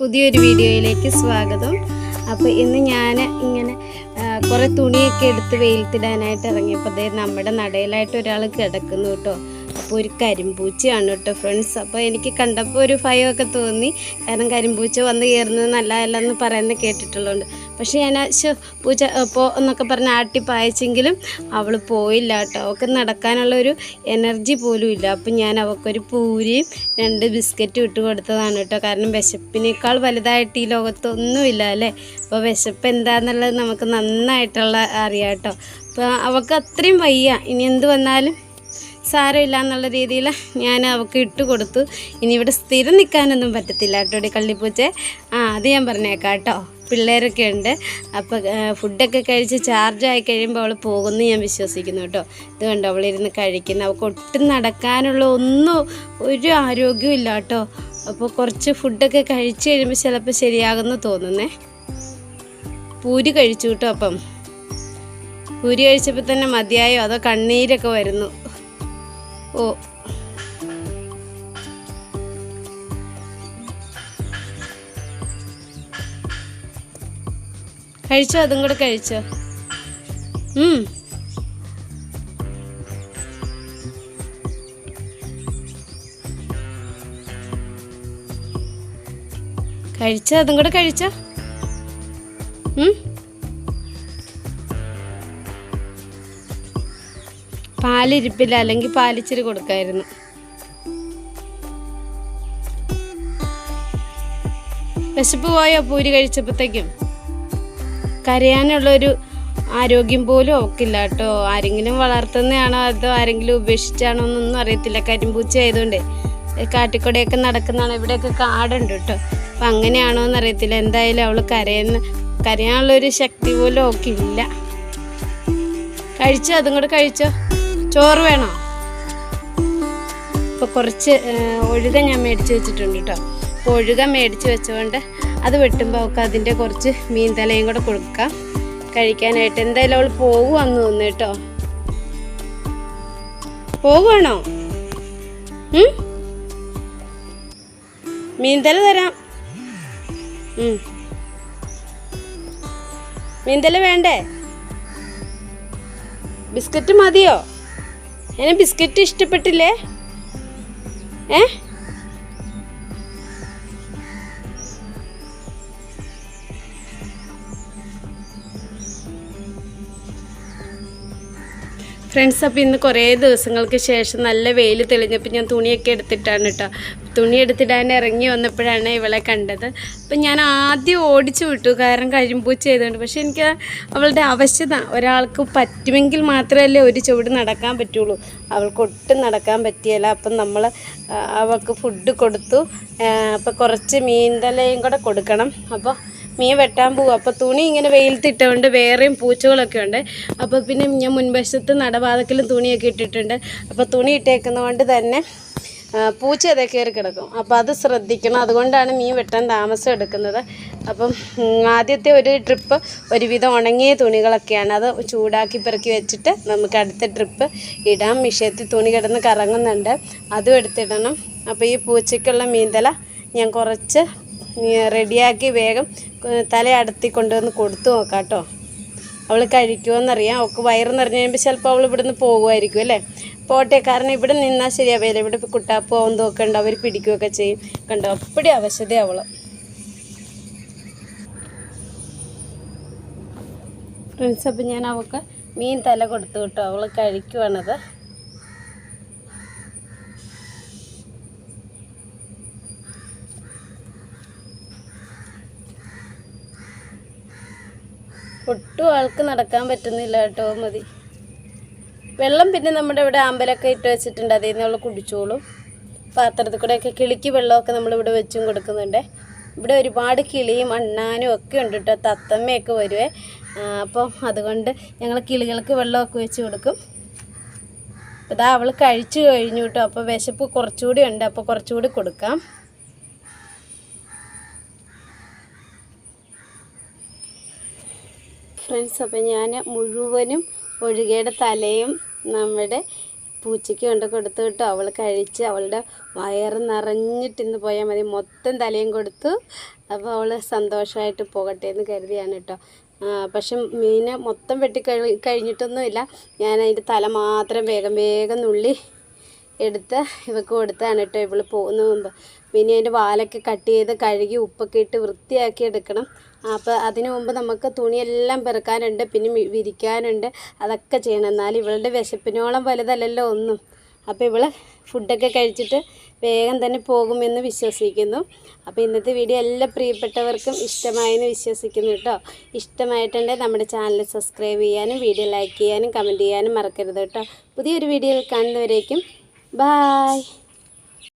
പുതിയൊരു വീഡിയോയിലേക്ക് സ്വാഗതം. അപ്പോൾ ഇന്ന് ഞാൻ ഇങ്ങനെ കുറേ തുണിയൊക്കെ എടുത്ത് വെയിലത്തിടാനായിട്ട് ഇറങ്ങിയപ്പോൾ അതേ നമ്മുടെ നടയിലായിട്ട് ഒരാൾ കിടക്കുന്നു കേട്ടോ അപ്പോൾ ഒരു കരിമ്പൂച്ചയാണ് കേട്ടോ ഫ്രണ്ട്സ്. അപ്പോൾ എനിക്ക് കണ്ടപ്പോൾ ഒരു ഭയമൊക്കെ തോന്നി. കാരണം കരിമ്പൂച്ച വന്ന് കയറുന്നത് നല്ലതല്ലെന്ന് പറയുന്നത് കേട്ടിട്ടുള്ളതുകൊണ്ട് പക്ഷേ ഞാൻ പൂജ പോ എന്നൊക്കെ പറഞ്ഞ് ആട്ടി പായച്ചെങ്കിലും അവൾ പോയില്ല കേട്ടോ. അവൾക്ക് നടക്കാനുള്ള ഒരു എനർജി പോലും ഇല്ല. അപ്പം ഞാൻ അവൾക്കൊരു പൂരിയും രണ്ട് ബിസ്ക്കറ്റും ഇട്ട് കൊടുത്തതാണ് കേട്ടോ. കാരണം വിശപ്പിനേക്കാൾ വലുതായിട്ട് ഈ ലോകത്തൊന്നുമില്ല അല്ലേ? അപ്പോൾ വിശപ്പ് എന്താണെന്നുള്ളത് നമുക്ക് നന്നായിട്ടുള്ള അറിയാം കേട്ടോ. അപ്പോൾ അവൾക്ക് അത്രയും വയ്യ. ഇനി എന്ത് വന്നാലും സാരമില്ല എന്നുള്ള രീതിയിൽ ഞാൻ അവൾക്ക് ഇട്ട് കൊടുത്തു. ഇനി ഇവിടെ സ്ഥിരം നിൽക്കാനൊന്നും പറ്റത്തില്ല കേട്ടോ കള്ളിപ്പൂച്ചെ. ആ അത് ഞാൻ പറഞ്ഞേക്കാം കേട്ടോ. പിള്ളേരൊക്കെ ഉണ്ട്. അപ്പോൾ ഫുഡൊക്കെ കഴിച്ച് ചാർജായി കഴിയുമ്പോൾ അവൾ പോകുമെന്ന് ഞാൻ വിശ്വസിക്കുന്നു കേട്ടോ. ഇത് കണ്ടോ അവളിരുന്ന് കഴിക്കുന്നു. അവൾക്ക് ഒട്ടും നടക്കാനുള്ള ഒന്നും ഒരു ആരോഗ്യവും ഇല്ല കേട്ടോ. അപ്പോൾ കുറച്ച് ഫുഡൊക്കെ കഴിച്ച് കഴിയുമ്പോൾ ചിലപ്പോൾ ശരിയാകുമെന്ന് തോന്നുന്നേ. പൂരി കഴിച്ചു കേട്ടോ അപ്പം. പൂരി കഴിച്ചപ്പോൾ തന്നെ മതിയായോ? അതോ കണ്ണീരൊക്കെ വരുന്നു? ഓ കഴിച്ചോ? അതും കൂടെ കഴിച്ചോ. കഴിച്ചോ? അതും കൂടെ കഴിച്ചോ. പാലിരിപ്പില്ല. അല്ലെങ്കിൽ പാലിച്ചിരി കൊടുക്കായിരുന്നു. വിശപ്പ് പോയോ? പൂരി കഴിച്ചപ്പോഴത്തേക്കും. കരയാനുള്ളൊരു ആരോഗ്യം പോലും അവക്കില്ല കേട്ടോ ആരെങ്കിലും വളർത്തുന്നതാണോ അതോ ആരെങ്കിലും ഉപേക്ഷിച്ചാണോ എന്നൊന്നും അറിയത്തില്ല. കരിമ്പൂച്ച ആയതുകൊണ്ട് കാട്ടിക്കൂടെയൊക്കെ നടക്കുന്നതാണ്. ഇവിടെയൊക്കെ കാടുണ്ട് കേട്ടോ. അപ്പം അങ്ങനെയാണോ എന്നറിയത്തില്ല. എന്തായാലും അവൾ കരയുന്ന കരയാനുള്ളൊരു ശക്തി പോലും അവക്കില്ല. കഴിച്ചോ? അതും കൂടെ കഴിച്ചോ? ചോറ് വേണോ? ഇപ്പോൾ കുറച്ച് ഒഴുക ഞാൻ മേടിച്ച് വെച്ചിട്ടുണ്ട് കേട്ടോ. അപ്പോൾ ഒഴുക മേടിച്ച് വെച്ചുകൊണ്ട് അത് വെട്ടുമ്പോൾ അവൾക്ക് അതിന്റെ കുറച്ച് മീൻ തലയും കൂടെ കൊടുക്കാം. കഴിക്കാനായിട്ട് എന്തായാലും അവൾ പോകുവാന്ന് തോന്നുന്നു കേട്ടോ. പോകുവാണോ? മീൻതല തരാം. മീൻതല വേണ്ടേ? ബിസ്ക്കറ്റ് മതിയോ? എന്നെ ബിസ്ക്കറ്റ് ഇഷ്ടപ്പെട്ടില്ലേ? ഏ? ഫ്രണ്ട്സ് അപ്പോൾ ഇന്ന് കുറേ ദിവസങ്ങൾക്ക് ശേഷം നല്ല വെയിൽ തെളിഞ്ഞപ്പോൾ ഞാൻ തുണിയൊക്കെ എടുത്തിട്ടാണ് കേട്ടോ. തുണി എടുത്തിടാൻ ഇറങ്ങി വന്നപ്പോഴാണ് ഇവളെ കണ്ടത്. അപ്പം ഞാൻ ആദ്യം ഓടിച്ചു വിട്ടു കാരണം കരിമ്പൂ ചെയ്തുകൊണ്ട് പക്ഷേ എനിക്ക് അവളുടെ അവശ്യത ഒരാൾക്ക് പറ്റുമെങ്കിൽ മാത്രമല്ലേ ഒരു ചുവട് നടക്കാൻ പറ്റുള്ളൂ. അവൾക്ക് ഒട്ടും നടക്കാൻ പറ്റിയല്ല. അപ്പം നമ്മൾ അവൾക്ക് ഫുഡ് കൊടുത്തു. അപ്പോൾ കുറച്ച് മീൻ തലയും കൂടെ കൊടുക്കണം. അപ്പോൾ മീൻ വെട്ടാൻ പോവും. അപ്പോൾ തുണി ഇങ്ങനെ വെയിലത്തിട്ടുകൊണ്ട് വേറെയും പൂച്ചകളൊക്കെ ഉണ്ട്. അപ്പോൾ പിന്നെ ഞാൻ മുൻവശത്ത് നടവാതക്കിലും തുണിയൊക്കെ ഇട്ടിട്ടുണ്ട്. അപ്പോൾ തുണി ഇട്ടേക്കുന്നതുകൊണ്ട് തന്നെ പൂച്ച അതേ കയറി കിടക്കും. അപ്പോൾ അത് ശ്രദ്ധിക്കണം. അതുകൊണ്ടാണ് മീൻ വെട്ടാൻ താമസം എടുക്കുന്നത്. അപ്പം ആദ്യത്തെ ഒരു ട്രിപ്പ് ഒരുവിധം ഉണങ്ങിയ തുണികളൊക്കെയാണ്. അത് ചൂടാക്കി പെറുക്കി വെച്ചിട്ട് നമുക്ക് അടുത്ത ട്രിപ്പ് ഇടാം. വിഷയത്തിൽ തുണി കിടന്ന് കറങ്ങുന്നുണ്ട്. അതും എടുത്തിടണം. അപ്പോൾ ഈ പൂച്ചയ്ക്കുള്ള മീന്തല ഞാൻ കുറച്ച് റെഡിയാക്കി വേഗം ഏഹ് തല അടത്തി കൊണ്ടുവന്ന് കൊടുത്തു നോക്കാം കേട്ടോ അവൾ കഴിക്കുമെന്നറിയാം അവൾക്ക് വയറ് നിറഞ്ഞ് കഴിയുമ്പോൾ ചിലപ്പോൾ അവൾ ഇവിടുന്ന് പോകുമായിരിക്കും അല്ലേ? പോട്ടെ കാരണം ഇവിടെ നിന്നാൽ ശരിയാവില്ല ഇവിടെ കുട്ടാപ്പോ ഒക്കെ ഉണ്ട് അവർ പിടിക്കുകയൊക്കെ ചെയ്യും. കണ്ടോ? അപ്പടി അവശത അവൾ ഫ്രണ്ട്സ് അപ്പം ഞാൻ അവൾക്ക് മീൻ തല കൊടുത്തു കേട്ടോ. അവൾ കഴിക്കുവാണത്. ഒട്ടും ആൾക്ക് നടക്കാൻ പറ്റുന്നില്ല കേട്ടോ മതി. വെള്ളം പിന്നെ നമ്മുടെ ഇവിടെ ആമ്പലൊക്കെ ഇട്ട് വെച്ചിട്ടുണ്ട്. അതിൽ നിന്ന് അവൾ കുടിച്ചോളും. പാത്രത്തിൽ കൂടെയൊക്കെ കിളിക്ക് വെള്ളമൊക്കെ നമ്മളിവിടെ വെച്ചും കൊടുക്കുന്നുണ്ട്. ഇവിടെ ഒരുപാട് കിളിയും അണ്ണാനും ഒക്കെ ഉണ്ട് കേട്ടോ. തത്തമ്മയൊക്കെ വരുവേ. അപ്പോൾ അപ്പം അതുകൊണ്ട് ഞങ്ങൾ കിളികൾക്ക് വെള്ളമൊക്കെ വെച്ച് കൊടുക്കും. ഇതാ അവൾ കഴിച്ചു കഴിഞ്ഞു കേട്ടോ. അപ്പോൾ വിശപ്പ് കുറച്ചുകൂടി ഉണ്ട്. അപ്പോൾ കുറച്ചുകൂടി കൊടുക്കാം. ഫ്രണ്ട്സ് അപ്പം ഞാൻ മുഴുവനും ഒഴുകയുടെ തലയും നമ്മുടെ പൂച്ചയ്ക്ക് കൊണ്ട് കൊടുത്തു കേട്ടോ. അവൾ കഴിച്ച് അവളുടെ വയറ് നിറഞ്ഞിട്ടിന്ന് പോയാൽ മതി. മൊത്തം തലയും കൊടുത്തു. അപ്പോൾ അവൾ സന്തോഷമായിട്ട് പോകട്ടെ എന്ന് കരുതിയാണ് കേട്ടോ. പക്ഷെ മീനെ മൊത്തം വെട്ടി കഴി കഴിഞ്ഞിട്ടൊന്നുമില്ല. ഞാൻ അതിന്റെ തല മാത്രം വേഗം വേഗം നുള്ളി എടുത്ത് ഇവക്ക് കൊടുത്താണ് കേട്ടോ. ഇവൾ പോകുന്ന മുമ്പ്. പിന്നെ അതിന്റെ വാലൊക്കെ കട്ട് ചെയ്ത് കഴുകി ഉപ്പൊക്കെ ഇട്ട് വൃത്തിയാക്കി എടുക്കണം. അപ്പോൾ അതിനു മുമ്പ് നമുക്ക് തുണിയെല്ലാം പെറുക്കാനുണ്ട് പിന്നെ വിരിക്കാനുണ്ട് അതൊക്കെ ചെയ്യണം. എന്നാലും ഇവളുടെ വിശപ്പിനോളം വലുതല്ലല്ലോ ഒന്നും. അപ്പോൾ ഇവൾ ഫുഡൊക്കെ കഴിച്ചിട്ട് വേഗം തന്നെ പോകുമെന്ന് വിശ്വസിക്കുന്നു. അപ്പോൾ ഇന്നത്തെ വീഡിയോ എല്ലാ പ്രിയപ്പെട്ടവർക്കും ഇഷ്ടമായെന്ന് വിശ്വസിക്കുന്നു കേട്ടോ. ഇഷ്ടമായിട്ടുണ്ടെങ്കിൽ നമ്മുടെ ചാനൽ സബ്സ്ക്രൈബ് ചെയ്യാനും വീഡിയോ ലൈക്ക് ചെയ്യാനും കമന്റ് ചെയ്യാനും മറക്കരുത് കേട്ടോ. പുതിയൊരു വീഡിയോ കാണുന്നവരേക്കും ബായ്.